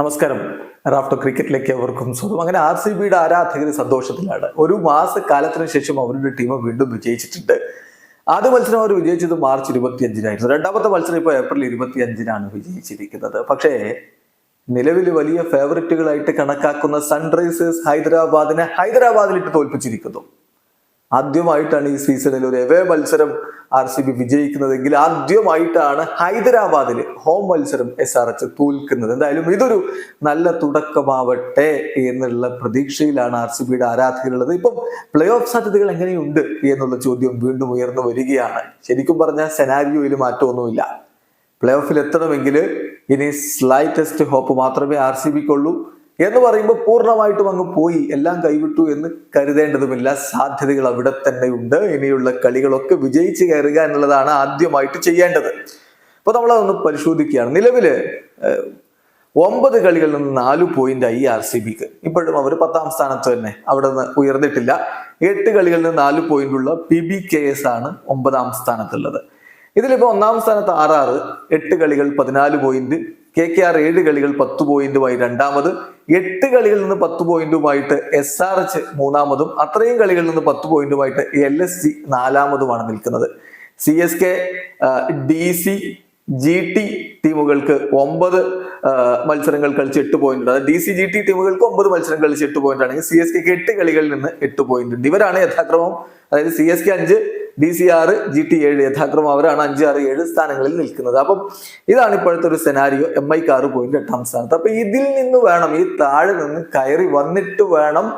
നമസ്കാരം. റാഫ്റ്റോ ക്രിക്കറ്റിലേക്ക് അവർക്കും സ്വന്തം അങ്ങനെ ആർ സി ബിയുടെ ആരാധകർ സന്തോഷത്തിലാണ്. ഒരു മാസക്കാലത്തിന് ശേഷം അവരുടെ ടീം വീണ്ടും വിജയിച്ചിട്ടുണ്ട്. ആദ്യ മത്സരം അവർ വിജയിച്ചത് മാർച്ച് ഇരുപത്തി അഞ്ചിനായിരുന്നു രണ്ടാമത്തെ മത്സരം ഇപ്പോൾ ഏപ്രിൽ ഇരുപത്തി അഞ്ചിനാണ് വിജയിച്ചിരിക്കുന്നത്. പക്ഷേ നിലവിൽ വലിയ ഫേവററ്റുകളായിട്ട് കണക്കാക്കുന്ന സൺറൈസേഴ്സ് ഹൈദരാബാദിനെ ഹൈദരാബാദിലിട്ട് തോൽപ്പിച്ചിരിക്കുന്നു. ആദ്യമായിട്ടാണ് ഈ സീസണിൽ ഒരു എവേ മത്സരം ആർ സി ബി വിജയിക്കുന്നതെങ്കിൽ ആദ്യമായിട്ടാണ് ഹൈദരാബാദിൽ ഹോം മത്സരം എസ് ആർ എച്ച് തോൽക്കുന്നത്. എന്തായാലും ഇതൊരു നല്ല തുടക്കമാവട്ടെ എന്നുള്ള പ്രതീക്ഷയിലാണ് ആർ സി ബിയുടെ ആരാധകരുള്ളത്. ഇപ്പം പ്ലേ ഓഫ് സാധ്യതകൾ എങ്ങനെയുണ്ട് എന്നുള്ള ചോദ്യം വീണ്ടും ഉയർന്നു വരികയാണ്. ശരിക്കും പറഞ്ഞാൽ സെനാരിയോയിൽ മാറ്റമൊന്നുമില്ല. പ്ലേ ഓഫിൽ എത്തണമെങ്കിൽ ഇനി സ്ലൈറ്റസ്റ്റ് ഹോപ്പ് മാത്രമേ ആർ സി ബിക്കുള്ളൂ. എന്ന് പറയുമ്പോൾ പൂർണമായിട്ടും അങ്ങ് പോയി. എല്ലാം കൈവിട്ടു എന്ന് കരുതേണ്ടതുമില്ല. സാധ്യതകൾ അവിടെ തന്നെ ഉണ്ട്. ഇനിയുള്ള കളികളൊക്കെ വിജയിച്ച് കയറുക എന്നുള്ളതാണ് ആദ്യമായിട്ട് ചെയ്യേണ്ടത്. അപ്പൊ നമ്മളതൊന്ന് പരിശോധിക്കുകയാണ്. നിലവിൽ ഒമ്പത് കളികളിൽ നിന്ന് നാല് പോയിന്റായി ആർ സി ബിക്ക്. ഇപ്പോഴും അവർ പത്താം സ്ഥാനത്ത് തന്നെ. അവിടെ നിന്ന് ഉയർന്നിട്ടില്ല. എട്ട് കളികളിൽ നിന്ന് നാല് പോയിന്റുള്ള പി ബി കെ എസ് ആണ് ഒമ്പതാം സ്ഥാനത്തുള്ളത്. ഇതിലിപ്പോ ഒന്നാം സ്ഥാനത്ത് ആറാറ് എട്ട് കളികൾ പതിനാല് പോയിന്റ് കെ കെ ആർ ഏഴ് കളികൾ പത്ത് പോയിന്റുമായി രണ്ടാമത് എട്ട് കളികളിൽ നിന്ന് പത്ത് പോയിന്റുമായിട്ട് എസ് ആർ എച്ച് മൂന്നാമതും അത്രയും കളികളിൽ നിന്ന് പത്ത് പോയിന്റുമായിട്ട് എൽ എസ് സി നാലാമതുമാണ് നിൽക്കുന്നത്. C S K D C G T ടീമുകൾക്ക് ഒമ്പത് മത്സരങ്ങൾ കളിച്ച് എട്ട് പോയിന്റ് ഉണ്ട്. ഡി സി ജി ടി ടീമുകൾക്ക് ഒമ്പത് മത്സരം കളിച്ച് എട്ട് പോയിന്റ് ആണെങ്കിൽ സി എസ് കെക്ക് എട്ട് കളികളിൽ നിന്ന് എട്ട് പോയിന്റ് ഉണ്ട്. ഇവരാണ് യഥാക്രമം. അതായത് സി എസ് കെ അഞ്ച് ഡി സി ആറ് ജി ടി ഏഴ് യഥാക്രമം അവരാണ് അഞ്ച് ആറ് ഏഴ് സ്ഥാനങ്ങളിൽ നിൽക്കുന്നത്. അപ്പം ഇതാണ് ഇപ്പോഴത്തെ ഒരു സെനാരിയോ എം ഐക്ക് ആറ് പോയിന്റ് എട്ടാം സ്ഥാനത്ത്. അപ്പൊ ഇതിൽ നിന്ന് വേണം ഈ താഴെ നിന്ന് കയറി വന്നിട്ട് വേണം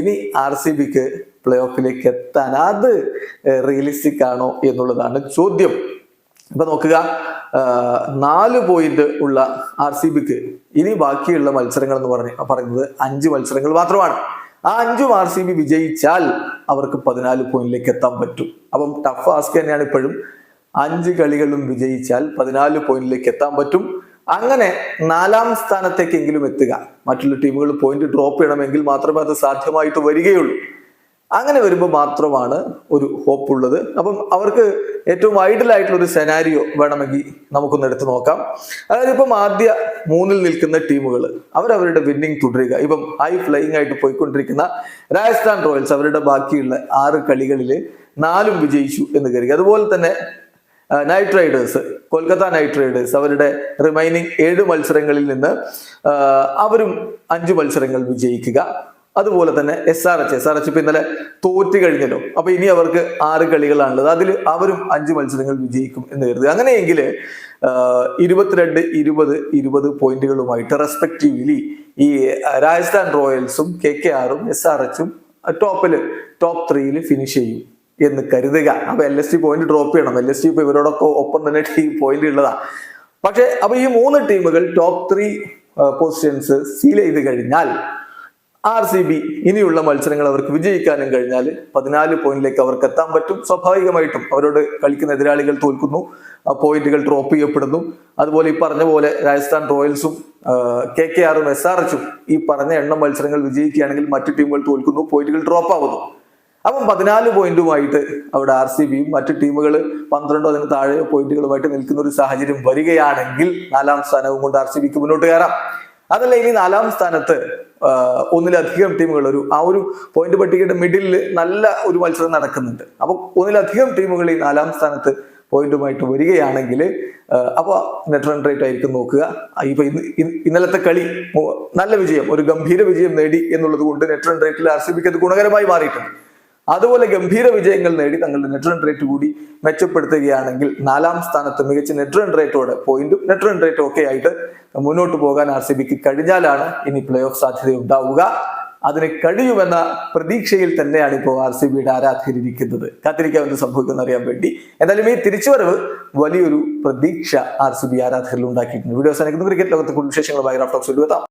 ഇനി ആർ സി ബിക്ക് പ്ലേ ഓഫിലേക്ക് എത്താൻ. അത് റിയലിസ്റ്റിക് ആണോ എന്നുള്ളതാണ് ചോദ്യം. ഇപ്പൊ നോക്കുക നാല് പോയിന്റ് ഉള്ള ആർ സി ബിക്ക് ഇനി ബാക്കിയുള്ള മത്സരങ്ങൾ എന്ന് പറഞ്ഞ പറയുന്നത് അഞ്ച് മത്സരങ്ങൾ മാത്രമാണ്. ആ അഞ്ചും ആർ സി ബി വിജയിച്ചാൽ അവർക്ക് പതിനാല് പോയിന്റിലേക്ക് എത്താൻ പറ്റും. അപ്പം ടഫ് ആസ്ക് തന്നെയാണ് ഇപ്പോഴും. അഞ്ച് കളികളും വിജയിച്ചാൽ പതിനാല് പോയിന്റിലേക്ക് എത്താൻ പറ്റും. അങ്ങനെ നാലാം സ്ഥാനത്തേക്കെങ്കിലും എത്തുക. മറ്റുള്ള ടീമുകൾ പോയിന്റ് ഡ്രോപ്പ് ചെയ്യണമെങ്കിൽ മാത്രമേ അത് സാധ്യമായിട്ട് വരികയുള്ളൂ. അങ്ങനെ വരുമ്പോൾ മാത്രമാണ് ഒരു ഹോപ്പ് ഉള്ളത്. അപ്പം അവർക്ക് ഏറ്റവും ഐഡൽ ആയിട്ടുള്ള ഒരു സെനാരിയോ വേണമെങ്കിൽ നമുക്കൊന്ന് എടുത്തു നോക്കാം. അതായത് ഇപ്പം ആദ്യ മൂന്നിൽ നിൽക്കുന്ന ടീമുകൾ അവരവരുടെ വിന്നിങ് തുടരുക. ഇപ്പം ഹൈ ഫ്ലൈയിങ് ആയിട്ട് പോയിക്കൊണ്ടിരിക്കുന്ന രാജസ്ഥാൻ റോയൽസ് അവരുടെ ബാക്കിയുള്ള ആറ് കളികളിൽ നാലും വിജയിച്ചു എന്ന് കരുതി അതുപോലെ തന്നെ knight riders Kolkata knight riders അവരുടെ റിമൈനിങ് ഏഴ് മത്സരങ്ങളിൽ നിന്ന് അവരും അഞ്ച് മത്സരങ്ങൾ വിജയിക്കുക. അതുപോലെ തന്നെ S R H S R H ഇപ്പൊ ഇന്നലെ തോറ്റ് കഴിഞ്ഞല്ലോ. അപ്പൊ ഇനി അവർക്ക് ആറ് കളികളാണുള്ളത്. അതിൽ അവരും അഞ്ച് മത്സരങ്ങൾ വിജയിക്കും എന്ന് കരുതുക. അങ്ങനെയെങ്കിൽ ഇരുപത്തിരണ്ട് ഇരുപത് ഇരുപത് പോയിന്റുകളുമായിട്ട് റെസ്പെക്റ്റീവ്ലി ഈ രാജസ്ഥാൻ റോയൽസും കെ കെ ആറും എസ് ആർ എച്ചും ടോപ്പിൽ ടോപ്പ് ത്രീയിൽ ഫിനിഷ് ചെയ്യും എന്ന് കരുതുക. അപ്പൊ L S T point drop ചെയ്യണം. എൽ എസ് ടി ഇപ്പൊ ഇവരോടൊക്കെ ഒപ്പം തന്നെ ടീം പോയിന്റ് ഉള്ളതാ. പക്ഷെ അപ്പൊ ഈ മൂന്ന് ടീമുകൾ ടോപ്പ് ത്രീ പൊസിഷൻസ് സീൽ ചെയ്ത് കഴിഞ്ഞാൽ ആർ സി ബി ഇനിയുള്ള മത്സരങ്ങൾ അവർക്ക് വിജയിക്കാനും കഴിഞ്ഞാൽ പതിനാല് പോയിന്റിലേക്ക് അവർക്ക് എത്താൻ പറ്റും. സ്വാഭാവികമായിട്ടും അവരോട് കളിക്കുന്ന എതിരാളികൾ തോൽക്കുന്നു. പോയിന്റുകൾ ഡ്രോപ്പ് ചെയ്യപ്പെടുന്നു. അതുപോലെ ഈ പറഞ്ഞ പോലെ രാജസ്ഥാൻ റോയൽസും കെ കെ ആറും എസ് ആർ എച്ചും ഈ പറഞ്ഞ എണ്ണം മത്സരങ്ങൾ വിജയിക്കുകയാണെങ്കിൽ മറ്റു ടീമുകൾ തോൽക്കുന്നു പോയിന്റുകൾ ഡ്രോപ്പ് ആവുന്നു. അപ്പം പതിനാല് പോയിന്റുമായിട്ട് അവിടെ ആർ സി ബിയും മറ്റു ടീമുകൾ പന്ത്രണ്ടോ അതിന് താഴെയോ പോയിന്റുകളുമായിട്ട് നിൽക്കുന്ന ഒരു സാഹചര്യം വരികയാണെങ്കിൽ നാലാം സ്ഥാനവും കൊണ്ട് ആർ സി ബിക്ക് മുന്നോട്ട് കയറാം. അതല്ല ഇനി നാലാം സ്ഥാനത്ത് ഒന്നിലധികം ടീമുകൾ ഒരു ആ ഒരു പോയിന്റ് പട്ടികയുടെ മിഡിലിൽ നല്ല ഒരു മത്സരം നടക്കുന്നുണ്ട്. അപ്പോൾ ഒന്നിലധികം ടീമുകൾ ഈ നാലാം സ്ഥാനത്ത് പോയിന്റുമായിട്ട് വരികയാണെങ്കിൽ അപ്പോൾ നെറ്റ് റൺ റേറ്റ് ആയിരിക്കും നോക്കുക. ഇപ്പോൾ ഇപ്പൊ ഇന്ന് ഇന്ന് ഇന്നലത്തെ കളി നല്ല വിജയം ഒരു ഗംഭീര വിജയം നേടി എന്നുള്ളത് കൊണ്ട് നെറ്റ് റൺ റേറ്റിൽ ആർ സി ബിക്ക് അത് ഗുണകരമായി മാറിയിട്ടുണ്ട്. അതുപോലെ ഗംഭീര വിജയങ്ങൾ നേടി തങ്ങളുടെ നെറ്റ് റൺ റേറ്റ് കൂടി മെച്ചപ്പെടുത്തുകയാണെങ്കിൽ നാലാം സ്ഥാനത്ത് മികച്ച നെറ്റ് റൺ റേറ്റോടെ പോയിന്റും നെറ്റ് റൺ റേറ്റും ഒക്കെ ആയിട്ട് മുന്നോട്ട് പോകാൻ ആർ സി ബിക്ക് കഴിഞ്ഞാലാണ് ഇനി പ്ലേ ഓഫ് സാധ്യത ഉണ്ടാവുക അതിന് കഴിയുമെന്ന പ്രതീക്ഷയിൽ തന്നെയാണ് ഇപ്പോൾ ആർ സി ബിയുടെ ആരാധകരിക്കുന്നത് കാത്തിരിക്കാൻ എന്ത് സംഭവിക്കുമെന്ന് അറിയാൻ വേണ്ടി. എന്തായാലും ഈ തിരിച്ചുവരവ് വലിയൊരു പ്രതീക്ഷ ആർ സി ബി ആരാധകരിൽ ഉണ്ടാക്കിയിട്ടുണ്ട്. വീഡിയോ സാധിക്കുന്നു ക്രിക്കറ്റ് ലോകത്തെ കൂടുതൽ വിശേഷങ്ങളുമായി റാഫ്റ്റോക്സ് എത്താം.